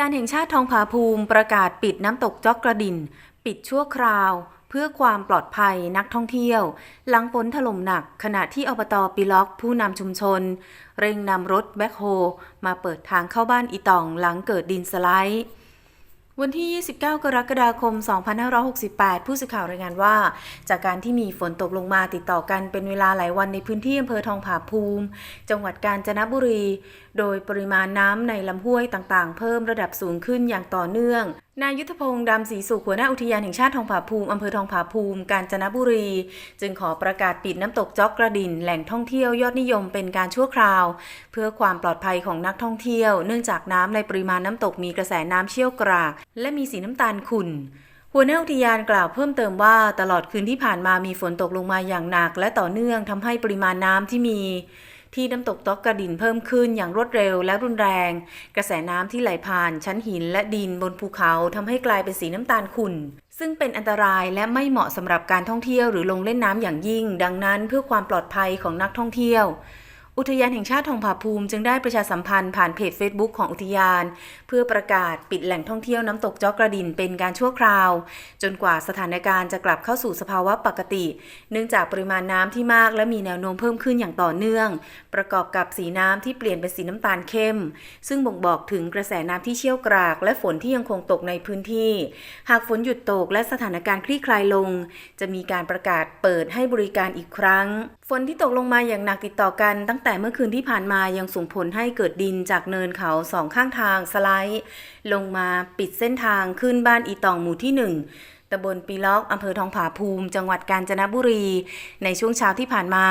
ยานแห่งชาติทองผาภูมิประกาศปิดน้ำตกจอกกระดิน ปิดชั่วคราว เพื่อความปลอดภัยนักท่องเที่ยว หลังฝนถล่มหนักขณะที่อบตปิล็อกผู้นำชุมชน เร่งนำรถแบ็คโฮมาเปิดทางเข้าบ้านอีตองหลังเกิดดินสไลด์ วันที่ 29 กรกฎาคม 2568 ผู้สื่อข่าวรายงานว่า จากการที่มีฝนตกลงมาติดต่อกันเป็นเวลาหลายวันในพื้นที่อำเภอทองผาภูมิ จังหวัดกาญจนบุรี โดยปริมาณน้ำในลำห้วยต่างๆ เพิ่มระดับสูงขึ้นอย่างต่อเนื่อง นายยุทธพงศ์ดำศรีสุขหัวหน้าอุทยานแห่งชาติทองผาภูมิอำเภอทองผาภูมิ กาญจนบุรี จึงขอประกาศปิดน้ำตกจอกกระดินแหล่งท่องเที่ยวยอดนิยมเป็นการชั่วคราว เพื่อความปลอดภัยของนักท่องเที่ยว เนื่องจากน้ำในปริมาณน้ำตกมีกระแสน้ำเชี่ยวกราก และมีสีน้ำตาลขุ่นหัวหน้าอุทยานกล่าวเพิ่มเติมว่าตลอดคืนที่ผ่านมามีฝนตกลงมาอย่างหนัก และต่อเนื่องทำให้ปริมาณน้ำที่มี ที่น้ำตกตอกกระดินเพิ่มขึ้นอย่างรวดเร็วและรุนแรง กระแสน้ำที่ไหลผ่านชั้นหินและดินบนภูเขาทำให้กลายเป็นสีน้ำตาลขุ่น ซึ่งเป็นอันตรายและไม่เหมาะสำหรับการท่องเที่ยวหรือลงเล่นน้ำอย่างยิ่ง ดังนั้นเพื่อความปลอดภัยของนักท่องเที่ยว อุทยานแห่งชาติทองผาภูมิจึงได้ประชาสัมพันธ์ผ่านเพจ Facebook ของอุทยาน เพื่อประกาศปิดแหล่งท่องเที่ยวน้ำตกจอกกระดินเป็นการชั่วคราว จนกว่าสถานการณ์จะกลับเข้าสู่สภาวะปกติ เนื่องจากปริมาณน้ำที่มากและมีแนวโน้มเพิ่มขึ้นอย่างต่อเนื่อง ประกอบกับสีน้ำที่เปลี่ยนเป็นสีน้ำตาลเข้ม ซึ่งบ่งบอกถึงกระแสน้ำที่เชี่ยวกราก และฝนที่ยังคงตกในพื้นที่ หากฝนหยุดตกและสถานการณ์คลี่คลายลง จะมีการประกาศเปิดให้บริการอีกครั้ง ฝนที่ตกลงมาอย่างหนักติดต่อกันตั้งแต่เมื่อคืนที่ผ่านมายังส่งผลให้เกิดดินจากเนินเขาสองข้างทางสไลด์ ลงมาปิดเส้นทางขึ้นบ้านอีตองหมู่ที่หนึ่งตำบลปีล็อกอำเภอทองผาภูมิ จังหวัดกาญจนบุรี ในช่วงเช้าที่ผ่านมา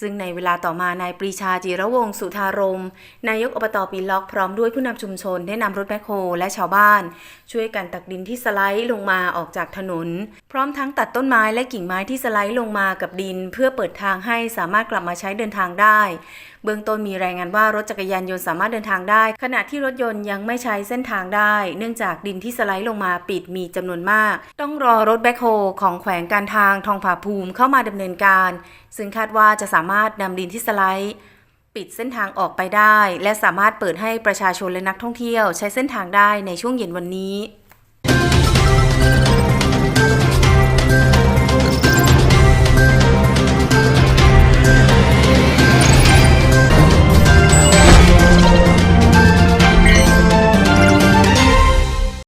ซึ่งในเวลาต่อมานายปรีชาจิระวงศ์สุธารม นายกอบตปีล็อกพร้อมด้วยผู้นำชุมชนได้นำรถแบคโฮและชาวบ้าน ช่วยกันตักดินที่สไลด์ลงมาออกจากถนน พร้อมทั้งตัดต้นไม้และกิ่งไม้ที่สไลด์ลงมากับดิน เพื่อเปิดทางให้สามารถกลับมาใช้เดินทางได้เบื้องต้นมีรายงานว่ารถจักรยานยนต์สามารถเดินทางได้ ขณะที่รถยนต์ยังไม่ใช้เส้นทางได้ เนื่องจากดินที่สไลด์ลงมาปิดมีจำนวนมาก ต้องรอรถแบ็คโฮของแขวงการทางทองผาภูมิเข้ามาดำเนินการ ซึ่งคาดว่าจะสามารถนำดินที่สไลด์ปิดเส้นทางออกไปได้ และสามารถเปิดให้ประชาชนและนักท่องเที่ยว ใช้เส้นทางได้ในช่วงเย็นวันนี้